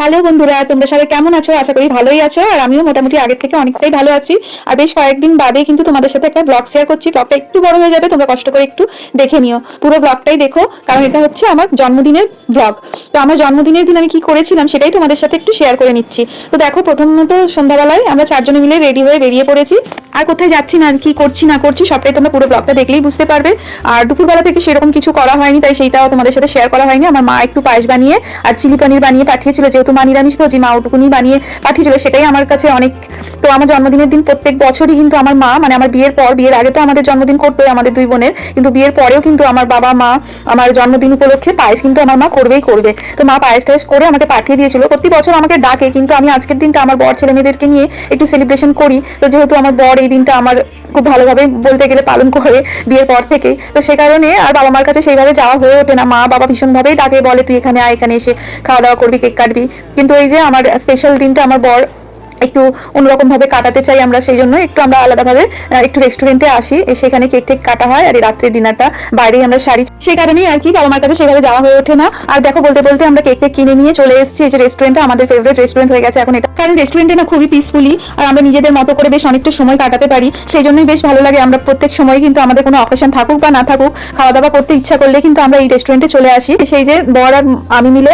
Hello বন্ধুরা, তোমরা সবাই কেমন আছো? আশা করি ভালোই আছো, আর আমিও মোটামুটি আগের থেকে অনেকটাই ভালো আছি। আর বেশ কয়েকদিন বাদে কিন্তু তোমাদের সাথে একটা ব্লগ শেয়ার করছি। ব্লগটা একটু বড় হয়ে যাবে, তোমরা কষ্ট করে একটু দেখে নিও। পুরো ব্লগটাই দেখো, কারণ এটা হচ্ছে আমার জন্মদিনের ব্লগ তো আমার জন্মদিনের দিন আমি কি করেছিলাম সেটাই তোমাদের সাথে একটু শেয়ার করে নিচ্ছি। তো দেখো, প্রথমত সন্ধ্যাবেলায় আমরা চারজনে মিলে রেডি হয়ে বেরিয়ে পড়েছি। আর কোথায় যাচ্ছি না কি করছি, না করছি, সবটাই তোমরা পুরো ব্লগটা দেখলেই বুঝতে পারবে। আর দুপুরবেলা থেকে সেরকম কিছু করা হয়নি, তাই সেইটাও তোমাদের সাথে শেয়ার করা হয়নি। আমার মা একটু পায়েস বানিয়ে আর চিলি পনির বানিয়ে পাঠিয়েছিল, যেহেতু মা নিরামিষ ভোজি, মা ওটুকুনি বানিয়ে পাঠিয়েছিল সেটাই আমার কাছে অনেক তো আমার জন্মদিনের দিন প্রত্যেক বছরই কিন্তু আমার মা মানে আমার বিয়ের পর, বিয়ের আগে তো আমাদের জন্মদিন করতোই আমাদের দুই বোনের, কিন্তু বিয়ের পরেও কিন্তু আমার বাবা, মা আমার জন্মদিন উপলক্ষে পায়েস কিন্তু আমার মা করবেই করবে। তো মা পায়েস টায়েস করে আমাকে পাঠিয়ে দিয়েছিল। প্রতি বছর আমাকে ডাকে, কিন্তু আমি আজকের দিনটা আমার বর ছেলে মেয়েদেরকে নিয়ে একটু সেলিব্রেশন করি। তো যেহেতু আমার বর এই দিনটা আমার খুব ভালোভাবে বলতে গেলে পালন করে বিয়ের পর থেকেই। তো সে কারণে আর বাবা মার কাছে সেইভাবে যাওয়া হয়ে ওঠে না। মা বাবা ভীষণভাবেই ডাকে, বলে, তুই এখানে আয়, এখানে এসে খাওয়া দাওয়া করবি, কেক কাটবি। কিন্তু এই যে আমার স্পেশাল দিনটা আমার বর একটু অন্যরকম ভাবে কাটাতে চাই আমরা, সেই জন্য একটু আমরা আলাদাভাবে একটু রেস্টুরেন্টে আসি সেখানে কেক টেক কাটা হয়, আর এই রাত্রের ডিনারটা বাইরেই আমরা সারি সেই কারণেই আর কি বাবা মার কাছে সেভাবে যাওয়া হয়ে ওঠে না। আর দেখো বলতে বলতে আমরা কেক টেক কিনে নিয়ে চলে এসেছি, এই যে রেস্টুরেন্টটা আমাদের ফেভারিট রেস্টুরেন্ট হয়ে গেছে এখন এটা। কারণ রেস্টুরেন্টে না খুবই পিসফুলি আর আমরা নিজেদের মতো করে বেশ অনেকটা সময় কাটাতে পারি। সেই জন্যই বেশ ভালো লাগে আমরা প্রত্যেক সময় কিন্তু আমাদের কোনো অকেশন থাকুক বা না থাকুক খাওয়া দাওয়া করতে ইচ্ছা করলে কিন্তু আমরা এই রেস্টুরেন্টে চলে আসি। সেই যে বর আর আমি মিলে,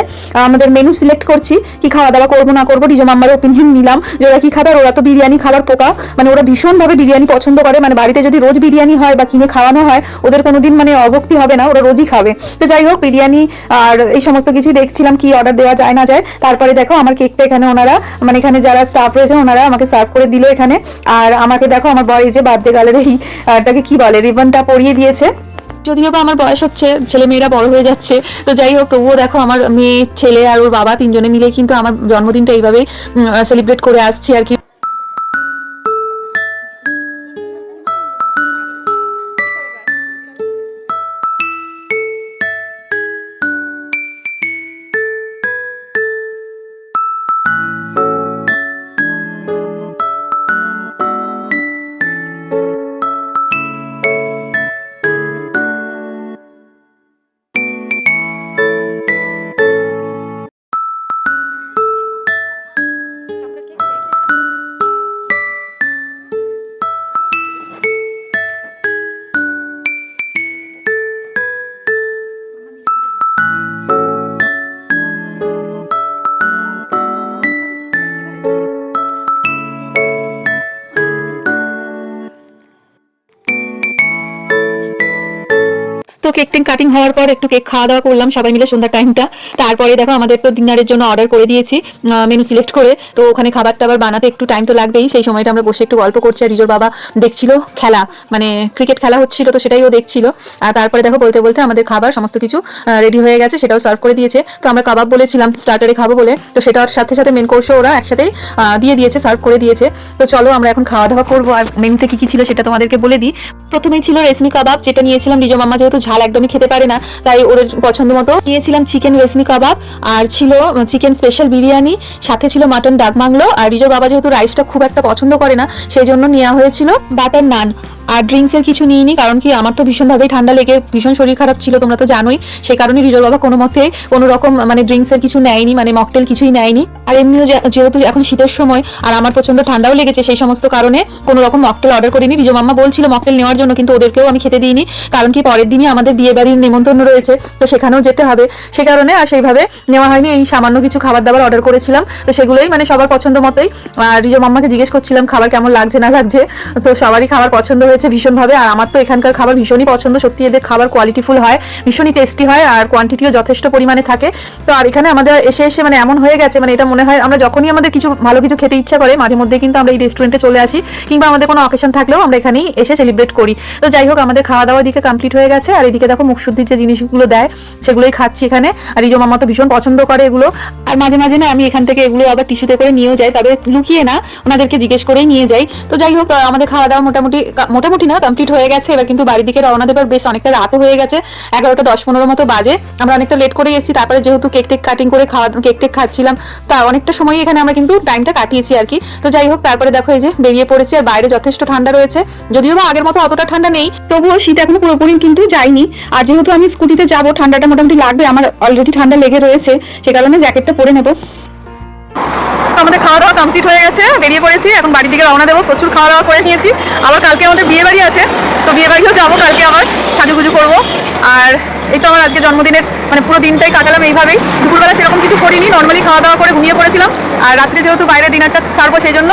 আমাদের মেনু সিলেক্ট করছি, কি খাওয়া দাওয়া করব না করব রিজম আম্মার ওপিনিয়ন নিলাম। যে ওরা কি খাবার? ওরা তো বিরিয়ানি খাবার পোকা। মানে ওরা ভীষণভাবে বিরিয়ানি পছন্দ করে। মানে বাড়িতে যদি রোজ বিরিয়ানি হয় বা কিনে খাওয়ানো হয়, ওদের কোনোদিন মানে অভক্তি হবে না, ওরা রোজই খাবে। তো যাই হোক, বিরিয়ানি আর এই সমস্ত কিছু দেখছিলাম, কি অর্ডার দেওয়া যায় না যায়। তারপরে দেখো, আমার কেকটা এখানে ওনারা মানে এখানে যারা স্টাফ রয়েছে, ওনারা আমাকে সার্ভ করে দিল এখানে। আর আমাকে দেখো, আমার বয় যে বার্থডে গালের এই কি বলে রিবনটা পরিয়ে দিয়েছে। যদিও বা আমার বয়স হচ্ছে ছেলে মেয়েরা বড় হয়ে যাচ্ছে, তো যাই হোক, তবুও দেখো আমার মেয়ে, ছেলে আর ওর বাবা তিনজনে মিলে কিন্তু আমার জন্মদিনটা এইভাবেই সেলিব্রেট করে আসছি আর কি। তো কেক টেক কাটিং হওয়ার পর একটু কেক খাওয়া দাওয়া করলাম সবাই মিলে সন্ধ্যার টাইমটা তারপরে দেখো আমাদের তো ডিনারের জন্য অর্ডার করে দিয়েছি মেনু সিলেক্ট করে। তো ওখানে খাবার টাবার বানাতে একটু টাইম তো লাগবেই। সেই সময়টা আমরা বসে একটু গল্প করছি আর রিজোর বাবা দেখছিল খেলা মানে ক্রিকেট খেলা হচ্ছিল তো সেটাই ও দেখছিল। আর তারপরে দেখো বলতে বলতে আমাদের খাবার সমস্ত কিছু রেডি হয়ে গেছে, সেটাও সার্ভ করে দিয়েছে। তো আমরা কাবাব বলেছিলাম স্টার্টারে খাব বলে। তো সেটার সাথে সাথে মেন কোর্সও ওরা একসাথেই দিয়ে দিয়েছে সার্ভ করে দিয়েছে। তো চলো আমরা এখন খাওয়া দাওয়া করব। আর মেনুতে কি কি ছিল সেটা তোমাদেরকে বলে দিই। প্রথমেই ছিল রেশমি কাবাব যেটা নিয়েছিলাম রিজো মামা যেহেতু ঝাল একদমই খেতে পারে না। তাই ওদের পছন্দ মতো নিয়েছিলাম চিকেন রেশমি কাবাব আর ছিল চিকেন স্পেশাল বিরিয়ানি, সাথে ছিল মাটন ডাক মাংলো আর রিজো বাবা যেহেতু রাইসটা খুব একটা পছন্দ করে না, সেই জন্য নেওয়া হয়েছিল বাটার নান আর ড্রিঙ্কসের কিছু নিইনি, কারণ কি আমার তো ভীষণভাবেই ঠান্ডা লেগে, ভীষণ শরীর খারাপ ছিল, তোমরা তো জানোই। সেই কারণে রিজল বাবা কোনো মতে কোনো রকম মানে ড্রিঙ্কসের কিছু নেয়নি মানে মকটেল কিছুই নেয়নি। আর এমনিও যেহেতু এখন শীতের সময়, আর আমার প্রচণ্ড ঠান্ডাও লেগেছে, সেই সমস্ত কারণে কোনো রকম মকটেল অর্ডার করিনি। রিজো মাম্মা বলছিল মকটেল নেওয়ার জন্য, কিন্তু ওদেরকেও আমি খেতে দিইনি, কারণ কি পরের দিনই আমাদের বিয়ে বাড়ির নেমন্তন্ন রয়েছে, তো সেখানেও যেতে হবে। সে কারণে আর সেইভাবে নেওয়া হয়নি, এই সামান্য কিছু খাবার দাবার অর্ডার করেছিলাম, তো সেগুলোই মানে সবার পছন্দ মতোই। আর রিজো মাম্মাকে জিজ্ঞেস করছিলাম, খাবার কেমন লাগছে, না লাগছে, তো সবারই খাবার পছন্দ হয়েছে। ভীষণভাবে, আর আমার তো এখানকার খাবার ভীষণই পছন্দ। সত্যি এদের খাবার কোয়ালিটিফুল হয়, ভীষণই টেস্টি হয়, আর কোয়ান্টিটিও যথেষ্ট পরিমাণে থাকে। তো আর এখানে আমাদের এসে এসে মানে এমন হয়ে গেছে মানে এটা মনে হয় আমরা যখনই আমাদের কিছু ভালো কিছু খেতে ইচ্ছা করে, মাঝে মধ্যে কিন্তু আমরা এই রেস্টুরেন্টে চলে আসি, কিংবা আমাদের কোনো অকেশন থাকলেও আমরা এখানেই এসে সেলিব্রেট করি। তো যাই হোক, আমাদের খাওয়া দাওয়া দিকে কমপ্লিট হয়ে গেছে, আর এদিকে দেখো মুখ শুদ্ধির যে জিনিসগুলো দেয়, সেগুলোই খাচ্ছি এখানে। আর রিজো মামা তো ভীষণ পছন্দ করে এগুলো। আর মাঝে মাঝে না আমি এখান থেকে এগুলো আবার টিস্যুতে করে নিয়েও যাই, তবে লুকিয়ে না, ওনাদেরকে জিজ্ঞেস করেই নিয়ে যাই। তো যাই হোক আমাদের খাওয়া দাওয়া মোটামুটি মোটামুটি না কমপ্লিট হয়ে গেছে। এবার কিন্তু বাড়ির দিকে রওনা দেবার বেশ অনেকটা রাতও হয়ে গেছে। এগারোটা দশ পনেরো মতো বাজে। আমরা অনেকটা লেট করে এসেছি, তারপরে যেহেতু কেক টেক কাটিং করে খাওয়া কেক টেক খাচ্ছিলাম, তা অনেকটা সময় এখানে আমরা কিন্তু টাইমটা কাটিয়েছি আর কি। তো যাই হোক, তারপরে দেখো এই যে বেরিয়ে পড়েছি আর বাইরে যথেষ্ট ঠান্ডা রয়েছে। যদিও বা আগের মতো অতটা ঠান্ডা নেই, তবুও শীত এখনও পুরোপুরি কিন্তু যায়নি। আর যেহেতু আমি স্কুটিতে যাব, ঠান্ডাটা মোটামুটি লাগবে, আমার অলরেডি ঠান্ডা লেগে রয়েছে, সে কারণে জ্যাকেটটা পরে নেব। আমাদের খাওয়া দাওয়া কমপ্লিট হয়ে গেছে বেরিয়ে পড়েছি এখন বাড়ির দিকে রওনা দেবো প্রচুর খাওয়া দাওয়া করে নিয়েছি। আবার কালকে আমাদের বিয়ে বাড়ি আছে তো বিয়ে বাড়িও যাব কালকে আবার সাজুগুজু করব। আর এই তো আমার আজকে জন্মদিনের মানে পুরো দিনটাই কাটালাম এইভাবেই। দুপুরবেলা সেরকম কিছু করিনি নর্মালি খাওয়া দাওয়া করে ঘুমিয়ে পড়েছিলাম আর রাত্রে যেহেতু বাইরে ডিনারটা সারবো সেই জন্য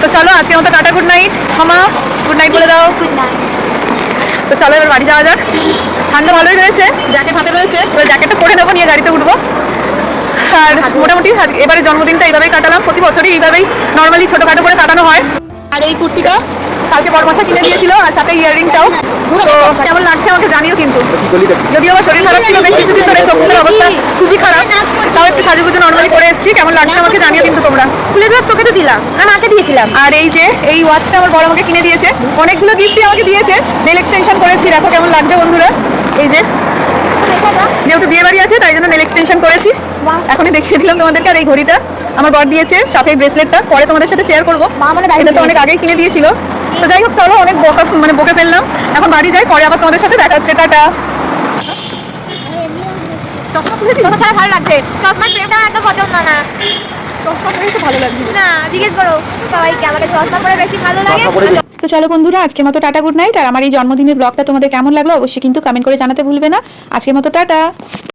তো চলো আজকে মতো টাটা গুড নাইট ক্ষমা গুড নাইট বলে দাও। গুড নাইট তো চলো এবার বাড়ি যাওয়া যাক। ঠান্ডা ভালোই রয়েছে জ্যাকেট হাতে রয়েছে এবার জ্যাকেটটা পরে নেব নিয়ে গাড়িতে উঠবো। আর মোটামুটি এবারে জন্মদিনটা এইভাবেই কাটালাম। প্রতি বছরই এইভাবেই নর্মালি ছোটখাটো করে কাটানো হয়। আর এই কুর্তিটা কালকে বরমাসা কিনে দিয়েছিল আর সাথে ইয়াররিংটাও। তো কেমন লাগছে আমাকে জানিও কিন্তু। যদিও আমার শরীর খারাপ ছিল বেশ কিছুদিন ধরে চোখের অবস্থা খুবই খারাপ তাও একটু সাজুগুজু নর্মালি করে এসেছি। কেমন লাগছে আমাকে জানিও কিন্তু তোমরা। খুলে দেওয়ার তোকে তো দিলাম। না মাকে দিয়েছিলাম। আর এই যে এই ওয়াচটা আমার বড় আমাকে কিনে দিয়েছে। অনেকগুলো গিফটই আমাকে দিয়েছে। নেল এক্সটেনশন করেছি দেখো কেমন লাগছে বন্ধুরা। এই যে যেহেতু বিয়ে বাড়ি আছে তাই জন্য নেল এক্সটেনশন করেছি। এখনই দেখিয়ে দিলাম তোমাদেরকে আর এই ঘড়িটা। আমার বর দিয়েছে সাথে ব্রেসলেটটা পরে তোমাদের সাথে শেয়ার করব। মানে এটা তো অনেক আগেই কিনে দিয়েছিল। তো যাই হোক চলো অনেক বকা মানে বকে ফেললাম। এখন বাড়ি যাই পরে আবার তোমাদের সাথে দেখা হচ্ছে। টাটা। চশমা খুলে ভালো লাগছে। চশমার ফ্রেমটা এত পছন্দ না। চশমা পরে তো ভালো লাগছে। না জিজ্ঞেস করো। সবাইকে আমাকে চশমা পরে বেশি ভালো লাগে? তো চলো বন্ধুরা, আজকের মতো টাটা, গুড নাইট। আর আমার এই জন্মদিনের ব্লগটা তোমাদের কেমন লাগল অবশ্যই কিন্তু কমেন্ট করে জানাতে ভুলবে না। আজকের মতো টাটা।